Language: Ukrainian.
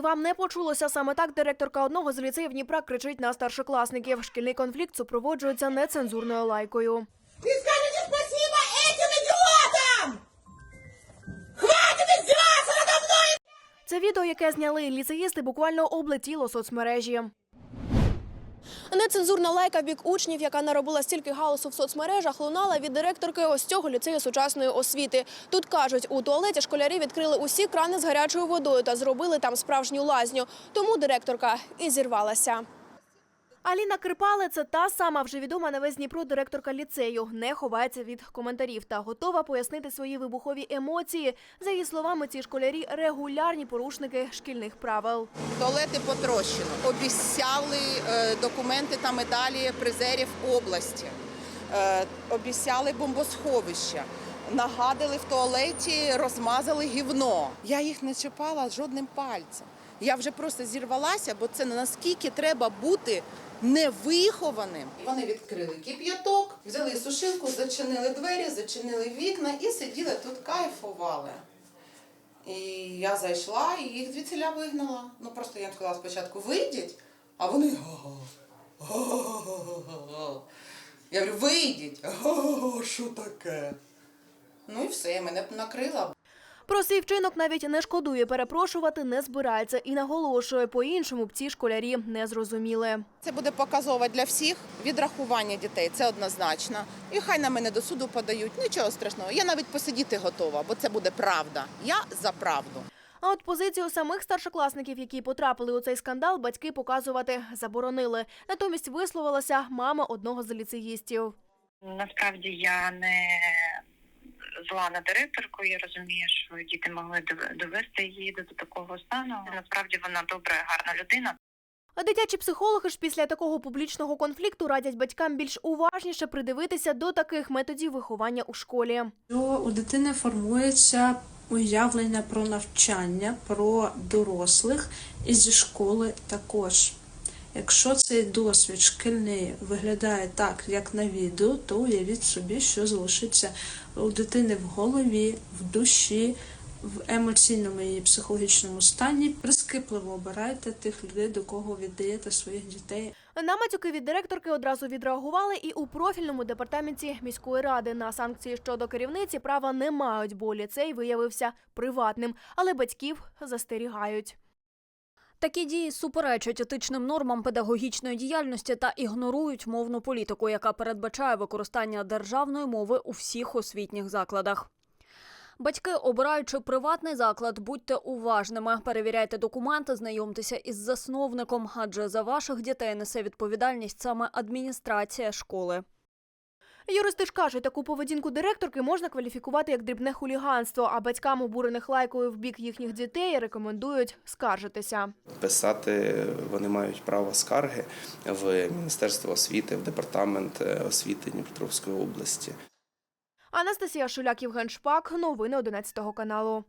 вам не почулося саме так. Директорка одного з ліцеїв Дніпра кричить на старшокласників. Шкільний конфлікт супроводжується нецензурною лайкою. І скажете спасіба этим ідіотам! Хватить здіватися надо мною! Це відео, яке зняли ліцеїсти, буквально облетіло соцмережі. Нецензурна лайка бік учнів, яка наробила стільки галасу в соцмережах, лунала від директорки ось цього ліцею сучасної освіти. Тут кажуть, у туалеті школярі відкрили усі крани з гарячою водою та зробили там справжню лазню. Тому директорка і зірвалася. Аліна Крипале – це та сама вже відома на весь Дніпро директорка ліцею. Не ховається від коментарів та готова пояснити свої вибухові емоції. За її словами, ці школярі регулярні порушники шкільних правил. Туалети потрощено. Обіцяли е, документи та медалі призерів області. Е, обіцяли бомбосховища. Нагадили в туалеті, розмазали гівно. Я їх не чіпала жодним пальцем. Я вже просто зірвалася, бо це наскільки треба бути невихованим. Вони відкрили кип'яток, взяли сушилку, зачинили двері, зачинили вікна і сиділи тут, кайфували. І я зайшла і їх звідсіля вигнала. Ну просто я сказала спочатку вийдіть, а вони Я говорю, вийдіть. Що таке? Ну і все, мене накрила. Про свій вчинок навіть не шкодує, перепрошувати не збирається і наголошує, по-іншому б ці школярі не зрозуміли. Це буде показово для всіх. Відрахування дітей це однозначно. І хай на мене до суду подають. Нічого страшного. Я навіть посидіти готова, бо це буде правда. Я за правду. А от позицію самих старшокласників, які потрапили у цей скандал, батьки показувати заборонили. Натомість висловилася мама одного з ліцеїстів. Насправді я не зла на директорку. Я розумію, що діти могли довести її до такого стану. Насправді вона добра, гарна людина. А дитячі психологи ж після такого публічного конфлікту радять батькам більш уважніше придивитися до таких методів виховання у школі. у дитини формується уявлення про навчання, про дорослих і зі школи також. Якщо цей досвід шкільний виглядає так, як на відео, то уявіть собі, що залишиться у дитини в голові, в душі, в емоційному і психологічному стані. Прискіпливо обирайте тих людей, до кого віддаєте своїх дітей. На матюки від директорки одразу відреагували і у профільному департаменті міської ради. На санкції щодо керівниці права не мають, бо ліцей виявився приватним, але батьків застерігають. Такі дії суперечать етичним нормам педагогічної діяльності та ігнорують мовну політику, яка передбачає використання державної мови у всіх освітніх закладах. Батьки, обираючи приватний заклад, будьте уважними, перевіряйте документи, знайомтеся із засновником, адже за ваших дітей несе відповідальність саме адміністрація школи. Юристи ж кажуть, таку поведінку директорки можна кваліфікувати як дрібне хуліганство, а батькам, обурених лайкою в бік їхніх дітей, рекомендують скаржитися. Писати вони мають право скарги в Міністерство освіти, в департамент е, освіти Дніпропетровської області. Анастасія Шуляк, Євген Шпак. Новини 11 каналу.